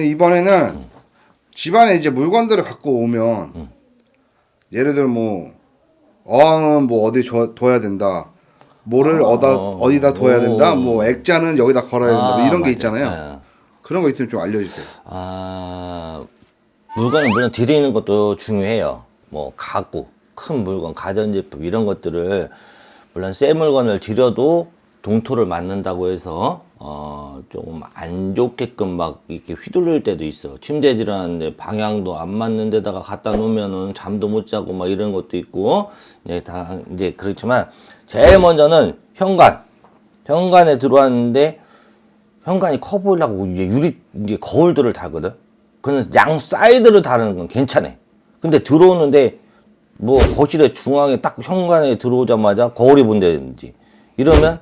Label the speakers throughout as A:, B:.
A: 이번에는 집안에 이제 물건들을 갖고 오면 예를 들어 뭐 어항은 뭐 어디 줘- 둬야 된다. 뭐를 어다 어디다 둬야 된다. 뭐 액자는 여기다 걸어야 된다. 뭐
B: 아,
A: 이런 게
B: 맞아.
A: 있잖아요.
B: 예.
A: 그런 거 있으면 좀 알려주세요.
B: 아, 물건을 물론 드리는 것도 중요해요. 뭐 가구, 큰 물건, 가전제품 이런 것들을 물론 새 물건을 드려도 동토를 맞는다고 해서 어 조금 안 좋게끔 막 이렇게 휘둘릴 때도 있어. 침대 들어놨는데 방향도 안 맞는 데다가 갖다 놓으면은 잠도 못 자고 막 이런 것도 있고 이제 다 이제 그렇지만 제일 먼저는 현관. 현관에 들어왔는데 현관이 커 보이려고 이제 유리 이제 거울들을 달거든. 그는 양 사이드를 다루는 건 괜찮아. 근데 들어오는데 뭐 거실의 중앙에 딱 현관에 들어오자마자 거울이 본다든지 이러면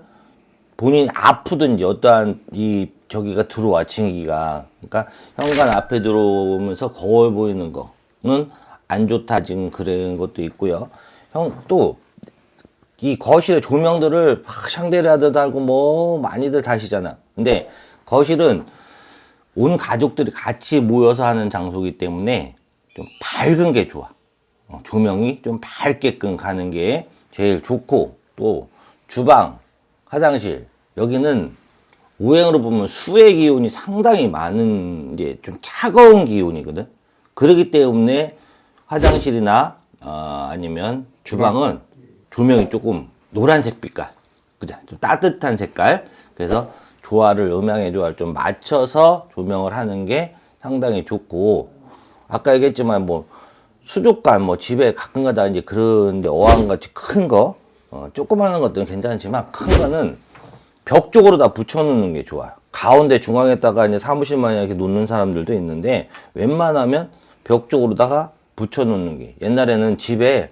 B: 본인이 아프든지 어떠한 이 저기가 들어와 징기가 그러니까 현관 앞에 들어오면서 거울 보이는 거는 안 좋다 지금 그런 것도 있고요. 형 또 이 거실의 조명들을 막 샹데리아도 달고 뭐 많이들 다시잖아. 근데 거실은 온 가족들이 같이 모여서 하는 장소이기 때문에 좀 밝은 게 좋아. 어, 조명이 좀 밝게끔 가는 게 제일 좋고 또 주방, 화장실 여기는 오행으로 보면 수의 기운이 상당히 많은 이제 좀 차가운 기운이거든. 그렇기 때문에 화장실이나 어, 아니면 주방은 조명이 조금 노란색 빛깔, 그죠? 좀 따뜻한 색깔. 그래서 조화를 음양의 조화를 좀 맞춰서 조명을 하는 게 상당히 좋고 아까 얘기했지만 뭐 수족관 뭐 집에 가끔가다 이제 그런데 어항 같이 큰 거, 어, 조그마한 것들은 괜찮지만 큰 거는 벽 쪽으로 다 붙여놓는 게 좋아요. 가운데 중앙에다가 이제 사무실만 이렇게 놓는 사람들도 있는데 웬만하면 벽 쪽으로다가 붙여놓는 게 옛날에는 집에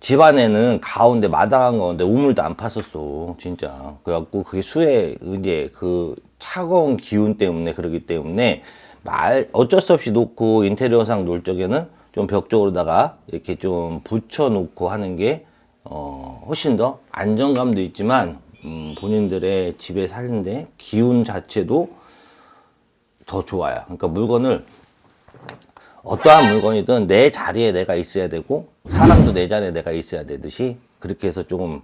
B: 집 안에는 가운데 마당한 가운데 우물도 안 팠었어 진짜 그래갖고 그게 수의 이제 그 차가운 기운 때문에 그러기 때문에 말 어쩔 수 없이 놓고 인테리어상 놓을 적에는 좀 벽 쪽으로다가 이렇게 좀 붙여 놓고 하는 게 어, 훨씬 더 안정감도 있지만 음, 본인들의 집에 사는데 기운 자체도 더 좋아요. 그러니까 물건을 어떠한 물건이든 내 자리에 내가 있어야 되고 사람도 내 자리에 내가 있어야 되듯이 그렇게 해서 조금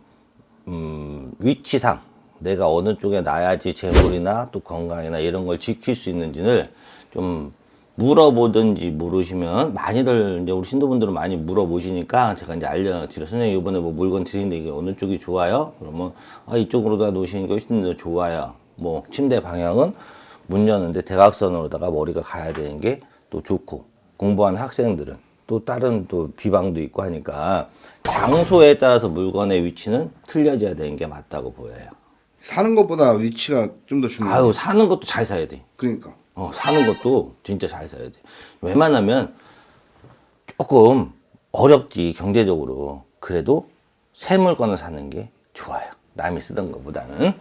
B: 음, 위치상 내가 어느 쪽에 놔야지 재물이나 또 건강이나 이런 걸 지킬 수 있는지를 좀 물어보든지 모르시면 많이들 이제 우리 신도분들은 많이 물어보시니까 제가 이제 알려드려 선생님 이번에 뭐 물건 드리는데 이게 어느 쪽이 좋아요? 그러면 아 이쪽으로다 놓으시는 게 훨씬 더 좋아요. 뭐 침대 방향은 문 여는데 대각선으로다가 머리가 가야 되는 게 또 좋고 공부하는 학생들은 또 다른 또 비방도 있고 하니까 장소에 따라서 물건의 위치는 틀려져야 되는 게 맞다고 보여요.
A: 사는 것보다 위치가 좀 더 중요해요.
B: 아유 사는 것도 잘 사야 돼.
A: 그러니까.
B: 어, 사는 것도 진짜 잘 사야 돼. 웬만하면 조금 어렵지, 경제적으로. 그래도 새 물건을 사는 게 좋아요. 남이 쓰던 것보다는.